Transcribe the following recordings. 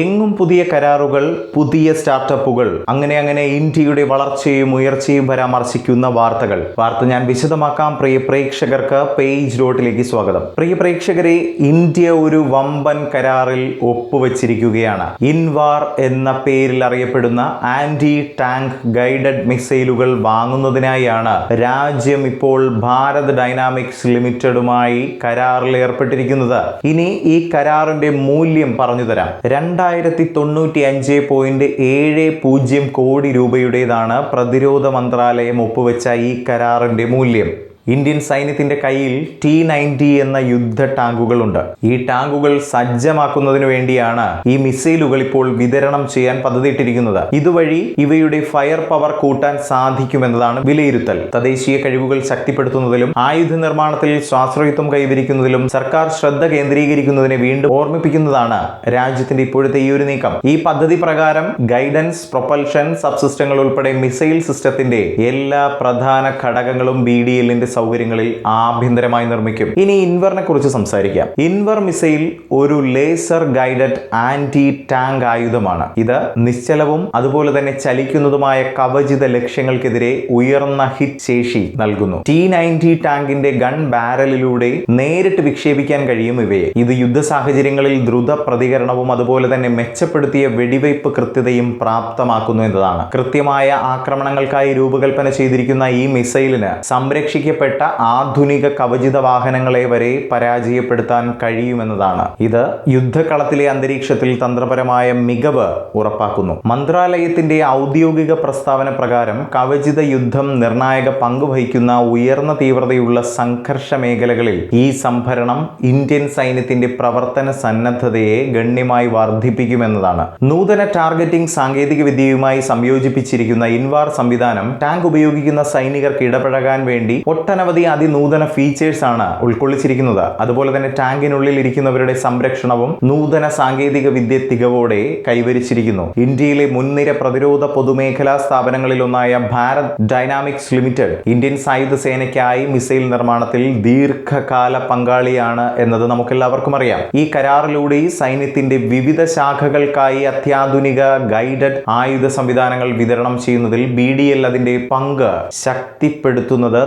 എങ്ങും പുതിയ കരാറുകൾ പുതിയ സ്റ്റാർട്ടപ്പുകൾ അങ്ങനെ അങ്ങനെ ഇന്ത്യയുടെ വളർച്ചയും ഉയർച്ചയും പരാമർശിക്കുന്ന വാർത്തകൾ. വാർത്ത ഞാൻ വിശദമാക്കാം. പ്രിയ പ്രേക്ഷകർക്ക് പേജ് ഡോട്ടിലേക്ക് സ്വാഗതം. പ്രിയ പ്രേക്ഷകരെ ഇന്ത്യ ഒരു വമ്പൻ കരാറിൽ ഒപ്പുവച്ചിരിക്കുകയാണ്. ഇൻവാർ എന്ന പേരിൽ അറിയപ്പെടുന്ന ആന്റി ടാങ്ക് ഗൈഡഡ് മിസൈലുകൾ വാങ്ങുന്നതിനായാണ് രാജ്യം ഇപ്പോൾ ഭാരത് ഡൈനാമിക്സ് ലിമിറ്റഡുമായി കരാറിൽ ഏർപ്പെട്ടിരിക്കുന്നത്. ഇനി ഈ കരാറിന്റെ മൂല്യം പറഞ്ഞു തരാം രണ്ടായിരത്തി തൊണ്ണൂറ്റി അഞ്ച് പോയിന്റ് ഏഴ് പൂജ്യം കോടി രൂപയുടേതാണ് പ്രതിരോധ മന്ത്രാലയം ഒപ്പുവെച്ച ഈ കരാറിന്റെ മൂല്യം. ഇന്ത്യൻ സൈന്യത്തിന്റെ കയ്യിൽ ടി നയന്റി എന്ന യുദ്ധ ടാങ്കുകളുണ്ട്. ഈ ടാങ്കുകൾ സജ്ജമാക്കുന്നതിന് വേണ്ടിയാണ് ഈ മിസൈലുകൾ ഇപ്പോൾ വിതരണം ചെയ്യാൻ പദ്ധതിയിട്ടിരിക്കുന്നത്. ഇതുവഴി ഇവയുടെ ഫയർ പവർ കൂട്ടാൻ സാധിക്കുമെന്നതാണ് വിലയിരുത്തൽ. തദ്ദേശീയ കഴിവുകൾ ശക്തിപ്പെടുത്തുന്നതിലും ആയുധ നിർമ്മാണത്തിൽ സ്വാശ്രയത്വം കൈവരിക്കുന്നതിലും സർക്കാർ ശ്രദ്ധ കേന്ദ്രീകരിക്കുന്നതിനെ വീണ്ടും ഓർമ്മിപ്പിക്കുന്നതാണ് രാജ്യത്തിന്റെ ഇപ്പോഴത്തെ ഈ ഒരു നീക്കം. ഈ പദ്ധതി പ്രകാരം ഗൈഡൻസ് പ്രൊപ്പൽഷൻ സബ്സിസ്റ്റങ്ങൾ ഉൾപ്പെടെ മിസൈൽ സിസ്റ്റത്തിന്റെ എല്ലാ പ്രധാന ഘടകങ്ങളും ബി ഡി എല്ലിന്റെ സൗകര്യങ്ങളിൽ ആഭ്യന്തരമായി നിർമ്മിക്കും. ഇനി ഇൻവറിനെ കുറിച്ച് സംസാരിക്കാം. ഇൻവർ മിസൈൽ ഒരു ലേസർ ഗൈഡഡ് ആന്റി ടാങ്ക് ആയുധമാണ്. ഇത് നിശ്ചലവും അതുപോലെ തന്നെ ചലിക്കുന്നതുമായ കവചിത ലക്ഷ്യങ്ങൾക്കെതിരെ ഉയർന്ന ഹിറ്റ് ശേഷി നൽകുന്നു. ടി നയന്റി ടാങ്കിന്റെ ഗൺ ബാരലിലൂടെ നേരിട്ട് വിക്ഷേപിക്കാൻ കഴിയും ഇവയെ. ഇത് യുദ്ധ സാഹചര്യങ്ങളിൽ ദ്രുത പ്രതികരണവും അതുപോലെ തന്നെ മെച്ചപ്പെടുത്തിയ വെടിവയ്പ് കൃത്യതയും പ്രാപ്തമാക്കുന്നു എന്നതാണ്. കൃത്യമായ ആക്രമണങ്ങൾക്കായി രൂപകൽപ്പന ചെയ്തിരിക്കുന്ന ഈ മിസൈലിന് സംരക്ഷിക്കപ്പെട്ട ആധുനിക കവചിത വാഹനങ്ങളെ വരെ പരാജയപ്പെടുത്താൻ കഴിയുമെന്നതാണ്. ഇത് യുദ്ധകളത്തിലെ അന്തരീക്ഷത്തിൽ തന്ത്രപരമായ മികവ് ഉറപ്പാക്കുന്നു. മന്ത്രാലയത്തിന്റെ ഔദ്യോഗിക പ്രസ്താവന പ്രകാരം കവചിത യുദ്ധം നിർണായക പങ്കുവഹിക്കുന്ന ഉയർന്ന തീവ്രതയുള്ള സംഘർഷ മേഖലകളിൽ ഈ സംഭരണം ഇന്ത്യൻ സൈന്യത്തിന്റെ പ്രവർത്തന സന്നദ്ധതയെ ഗണ്യമായി വർദ്ധിപ്പിക്കുമെന്നതാണ്. നൂതന ടാർഗറ്റിംഗ് സാങ്കേതിക വിദ്യയുമായി സംയോജിപ്പിച്ചിരിക്കുന്ന ഇൻവാർ സംവിധാനം ടാങ്ക് ഉപയോഗിക്കുന്ന സൈനികർക്ക് ഇടപഴകാൻ വേണ്ടി ഒട്ടനവധി അതിനൂതന ഫീച്ചേഴ്സ് ആണ് ഉൾക്കൊള്ളിച്ചിരിക്കുന്നത്. അതുപോലെ തന്നെ ടാങ്കിനുള്ളിൽ ഇരിക്കുന്നവരുടെ സംരക്ഷണവും നൂതന സാങ്കേതിക വിദ്യ തികവോടെ കൈവരിച്ചിരിക്കുന്നു. ഇന്ത്യയിലെ മുൻനിര പ്രതിരോധ പൊതുമേഖലാ സ്ഥാപനങ്ങളിൽ ഒന്നായ ഭാരത് ഡൈനാമിക്സ് ലിമിറ്റഡ് ഇന്ത്യൻ സായുധ സേനയ്ക്കായി മിസൈൽ നിർമ്മാണത്തിൽ ദീർഘകാല പങ്കാളിയാണ് എന്നത് നമുക്കെല്ലാവർക്കും അറിയാം. ഈ കരാറിലൂടെ സൈന്യത്തിന്റെ വിവിധ ശാഖകൾക്കായി അത്യാധുനിക ഗൈഡഡ് ആയുധ സംവിധാനങ്ങൾ വിതരണം ചെയ്യുന്നതിൽ ബി ഡി എൽ അതിന്റെ പങ്ക് ശക്തിപ്പെടുത്തുന്നത്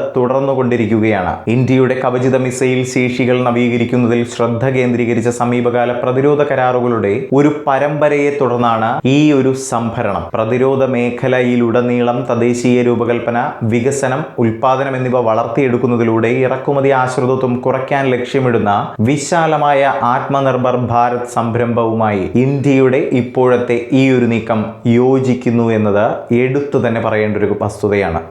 തുടർന്നുകൊണ്ടിരിക്കുകയാണ് ഇന്ത്യയുടെ കവചിത മിസൈൽ ശേഷികൾ നവീകരിക്കുന്നതിൽ ശ്രദ്ധ കേന്ദ്രീകരിച്ച സമീപകാല പ്രതിരോധ കരാറുകളുടെ ഒരു പരമ്പരയെ തുടർന്നാണ് ഈ ഒരു സംഭരണം. പ്രതിരോധ മേഖലയിലുടനീളം തദ്ദേശീയ രൂപകൽപ്പന വികസനം ഉൽപാദനം എന്നിവ വളർത്തിയെടുക്കുന്നതിലൂടെ ഇറക്കുമതി ആശ്രിതത്വം കുറയ്ക്കാൻ ലക്ഷ്യമിടുന്ന വിശാലമായ ആത്മനിർഭർ ഭാരത് സംരംഭവുമായി ഇന്ത്യയുടെ ഇപ്പോഴത്തെ ഈ ഒരു നീക്കം യോജിക്കുന്നു എന്നത് എടുത്തു തന്നെ പറയേണ്ട ഒരു വസ്തുതയാണ്.